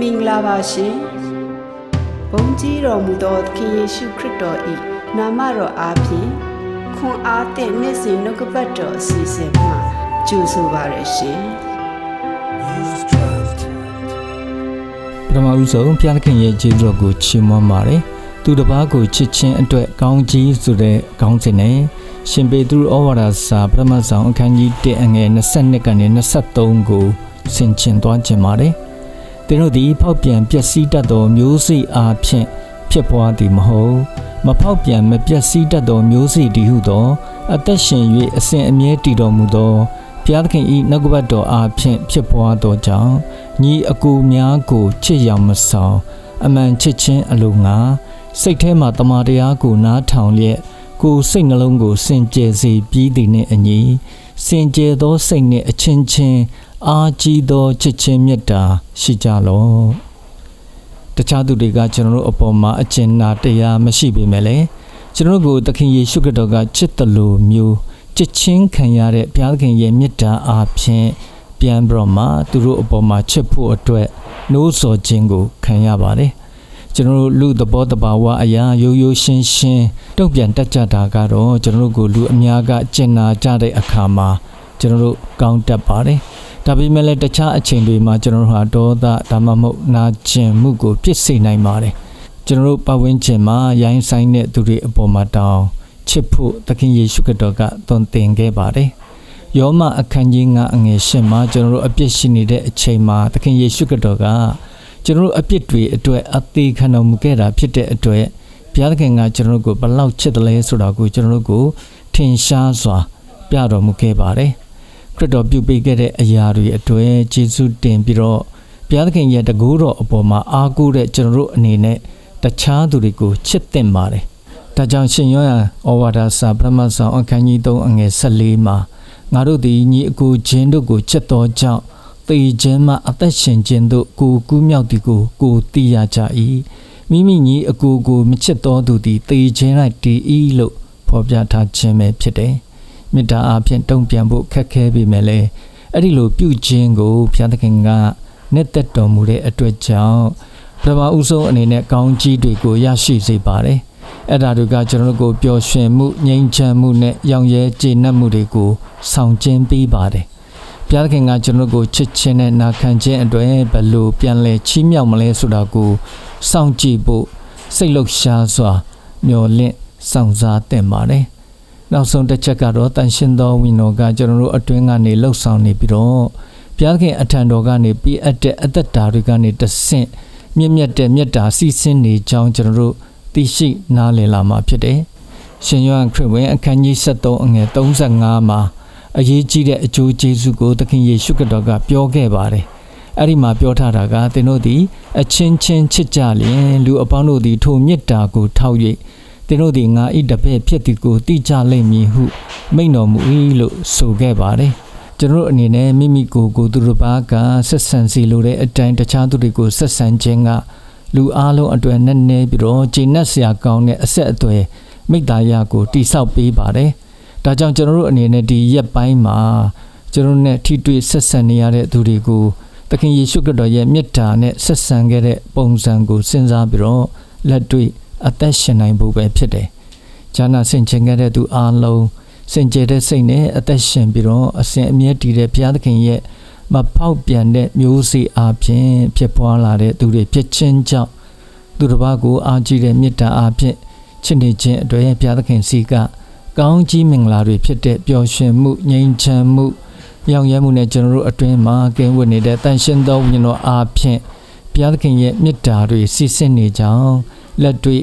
မင်္ဂလာပါရှင်ဘုန်းကြီးတော်မူသောသခင်ယေရှုခရစ်တော်၏နာမတော်အားဖြင့်ခွန်အားသည့်နေ့စဉ်နှုတ်ကပတ်တော်အစီအစဉ်မှာကြိုဆိုပါရရှင်ပထမဦးဆုံးဘုရားသခင်ရဲ့ကျေးဇူးတော်ကိုချီးမွမ်းပါတယ်။သူတစ်ပါးကိုချစ်ခြင်းအတွက်ကောင်းကြီးဆိုတဲ့ကောင်းစဉ်နဲ့ရှင်ပေသူဩဝါဒစာပထမဆောင်အခန်းကြီး1အငယ်22ကနေ23ကိုဆင်ခြင်သွားခြင်းပါတယ်။ သင်တို့သည်ဖောက်ပြန်ပျက်စီးတတ်သောမျိုးစေ့အားဖြင့်ဖြစ်ပွားသည်မဟုတ်မဖောက်ပြန်မပျက်စီးတတ်သောမျိုးစေ့တည်ဟုသော အသက်ရှင်၍အစဉ်အမြဲတည်တော်မူသောဘုရားသခင်၏နှုတ်ကပတ်တော်အားဖြင့်ဖြစ်ပွားသောကြောင့်ညီအကူများကိုချစ်ရောင်မဆောင်အမှန်ချစ်ခြင်းအလိုငါစိတ်ထဲမှတမန်တရားကိုနားထောင်လျက်ကိုယ်စိတ်နှလုံးကိုစင်ကြယ်စေပြီးသည်နှင့်အညီစင်ကြယ်သောစိတ်နှင့်အချင်းချင်းအာကြီးသောချစ်ခြင်းမေတ္တာရှိကြလော့တခြားသူတွေကကျွန်တော်တို့အပေါ်မှာအကျဉ်းနာတရားမရှိပေမဲ့လည်းကျွန်တော်တို့ကိုသခင်ယေရှုခရစ်တော်ကချစ်တယ်လို့မျိုးချစ်ချင်းခံရတဲ့ဘုရားသခင်ရဲ့မေတ္တာအားဖြင့်ပြန်ပြီးတော့မှသူတို့အပေါ်မှာချစ်ဖို့အတွက်နှိုးဆော်ခြင်းကိုခံရပါတယ်ကျွန်တော်တို့လူသဘောတဘာဝအရာရိုးရိုးရှင်းရှင်းတုံ့ပြန်တတ်ကြတာကတော့ကျွန်တော်တို့ကိုလူအများကကျင်နာကြတဲ့အခါမှာကျွန်တော်တို့ကောင်းတတ်ပါတယ် ဒါပေမဲ့လည်းတခြားအချိန်တွေမှာကျွန်တော်တို့ဟာဒေါသဒါမှမဟုတ်နာကျင်မှုကိုပြစ်စေနိုင်ပါတယ်ကျွန်တော်တို့ပတ်ဝန်းကျင်မှာရိုင်းဆိုင်တဲ့သူတွေအပေါ်မှာတောင်းချစ်ဖို့သခင်ယေရှုခရစ်တော်ကသွန်သင်ခဲ့ပါတယ်ယောမအခန်းကြီး9အငယ်8မှာကျွန်တော်တို့အပြစ်ရှိနေတဲ့အချိန်မှာသခင်ယေရှုခရစ်တော်ကကျွန်တော်တို့အပြစ်တွေအတွက်အသေးခံတော်မူခဲ့တာဖြစ်တဲ့အတွက်ဘုရားသခင်ကကျွန်တော်တို့ကိုဘယ်လောက်ချစ်တယ်လဲဆိုတာကိုကျွန်တော်တို့ကိုထင်ရှားစွာပြတော်မူခဲ့ပါတယ် ခရစ်တော်ပြုပေးခဲ့တဲ့အရာတွေအတွက်ယေရှုတင်ပြီးတော့ဘုရားသခင်ရဲ့တကူတော်အပေါ်မှာအားကိုးတဲ့ကျွန်တော်တို့အနေနဲ့တခြားသူတွေကိုချစ်သင့်ပါတယ်ဒါကြောင့်ရှင်ယောဟန်ဩဝါဒစာပထမဆောင်အခန်းကြီး3အငယ်14မှာငါတို့သည်ညီအကိုချင်းတို့ကိုချစ်တော်ကြောင့်တေခြင်းမှအသက်ရှင်ခြင်းတို့ကိုကူးမြောက်သည်ကိုကိုသိရကြ၏မိမိညီအကိုကိုမချစ်တော်သူသည်တေခြင်း၌တည်၏လို့ဖော်ပြထားခြင်းပဲဖြစ်တယ် မေတ္တာအပြင်တုံ့ပြန်ဖို့ခက်ခဲပေမဲ့လည်းအဲ့ဒီလိုပြုခြင်းကိုဘုရားသခင်ကနှစ်သက်တော်မူတဲ့အတွက်ကြောင့်ပထမဦးဆုံးအနေနဲ့ကောင်းကြီးတွေကိုရရှိစေပါတယ်အဲ့ဒါတွေကကျွန်တော်တို့ကိုပျော်ရွှင်မှုငြိမ်းချမ်းမှုနဲ့ရောင်ရဲကျေနပ်မှုတွေကိုဆောင်ကျဉ်ပေးပါတယ်ဘုရားသခင်ကကျွန်တော်တို့ကိုချစ်ခြင်းနဲ့နာခံခြင်းအတွက်ဘယ်လိုပြန်လဲချီးမြှောက်မလဲဆိုတာကိုစောင့်ကြည့်ဖို့စိတ်လှုပ်ရှားစွာမျှော်လင့်စောင့်စားသင့်ပါတယ် နောက်ဆုံးတစ်ချက်ကတော့တန်ရှင်သောဝိညာဉ်ကကျွန်တော်တို့အတွင်းကနေလှုပ်ဆောင်နေပြီးတော့ဘုရားသခင်အထံတော်ကနေပြီးအပ်တဲ့အသက်တာတွေကနေတဆင့်မြင့်မြတ်တဲ့မေတ္တာစီစဉ်နေကြောင်းကျွန်တော်တို့သိရှိနားလည်လာမှာဖြစ်တယ်။ရှင်ယောဟန်ခရစ်ဝင်အခန်းကြီး73အငယ်35မှာအရေးကြီးတဲ့အကျိုးကျေးဇူးကိုသခင်ယေရှုခရစ်တော်ကပြောခဲ့ပါတယ်။အဲ့ဒီမှာပြောထားတာကသင်တို့သည်အချင်းချင်းချစ်ကြလျင်လူအပေါင်းတို့သည်ထိုမေတ္တာကိုထောက်၍ သင်တို့သည်ငါဤတပည့်ဖြစ်သည်ကိုသိကြလိမ့်မည်ဟု မိန့်တော်မူ၏လို့ဆိုခဲ့ပါတယ်။ကျွန်တော်တို့အနေနဲ့မိမိကိုယ်ကိုသူတို့ဘာကဆက်ဆံစီလိုတဲ့အတိုင်းတခြားသူတွေကိုဆက်ဆံခြင်းကလူအားလုံးအတွက်နည်းနည်းပြီးတော့ဂျင်းနက်စရာကောင်းတဲ့အဆက်အသွယ်မိတ္တာရကိုတိဆောက်ပေးပါတယ်။ဒါကြောင့်ကျွန်တော်တို့အနေနဲ့ဒီရက်ပိုင်းမှာကျွန်တော်တို့နဲ့ထိတွေ့ဆက်ဆံနေရတဲ့သူတွေကိုသခင်ယေရှုခရစ်တော်ရဲ့မြတ်တာနဲ့ဆက်ဆံခဲ့တဲ့ပုံစံကိုစဉ်းစားပြီးတော့လက်တွေ့ အသက်ရှင်နိုင်ဖို့ပဲဖြစ်တယ်။ဂျာနာဆင်ခြင်ခဲ့တဲ့သူအားလုံးစင်ကြယ်တဲ့စိတ်နဲ့အသက်ရှင်ပြီးတော့အစဉ်အမြဲတည်တဲ့ဘုရားသခင်ရဲ့မဖောက်ပြန်တဲ့မျိုးစေ့အပြင်ဖြစ်ပွားလာတဲ့သူတွေဖြစ်ခြင်းကြောင့်သူတစ်ပါးကိုအားကြီးတဲ့မေတ္တာအပြင်ချစ်နေခြင်းအတွေ့ဘုရားသခင်စီကကောင်းကြီးမင်္ဂလာတွေဖြစ်တဲ့ပျော်ရွှင်မှုငြိမ်းချမ်းမှုရောင်ရဲမှုနဲ့ကျွန်တော်တို့အတွင်းမှာကင်းဝတ်နေတဲ့တန်ရှင်းသောဝိညာဉ်တော်အားဖြင့်ဘုရားသခင်ရဲ့မေတ္တာတွေစီစဉ်နေကြောင်းလက်တွေ့